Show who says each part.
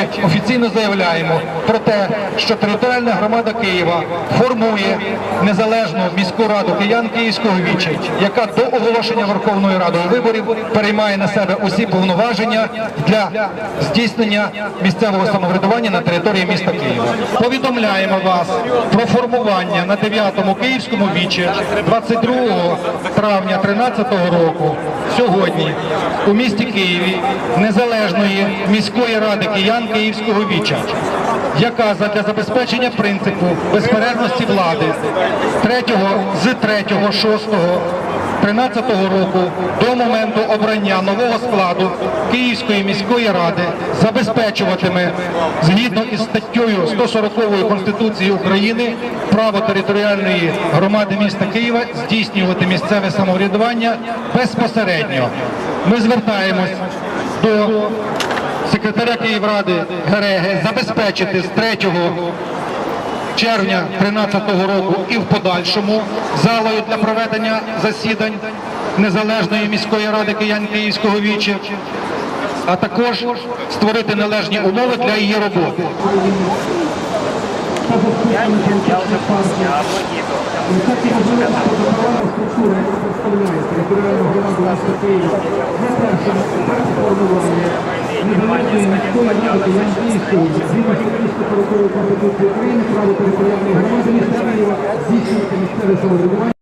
Speaker 1: речі, офіційно заявляємо про те, що територіальна громада Києва формує незалежну міську раду киян Київського віча, яка до оголошення Верховної Ради виборів переймає на себе усі повноваження для здійснення місцевого самоврядування на території міста Києва. Повідомляємо вас про формування на 9-му Київському вічі 22 травня 2013 року сьогодні у місті Києві незалежної міської ради киян Київського віча, яка задля забезпечення принципу безперервності влади 3 з 3 6 13 року до моменту обрання нового складу Київської міської ради забезпечуватиме згідно із статтею 140 Конституції України право територіальної громади міста Києва здійснювати місцеве самоврядування безпосередньо. Ми звертаємось до секретаря Київради Гереги забезпечити з 3 червня 2013 року і в подальшому залою для проведення засідань Незалежної міської ради киян Київського віча, а також створити належні умови для її роботи.
Speaker 2: структура, згідно з 40 Конституції України, право територіальної громади Києва здійснювати місцеве самоврядування.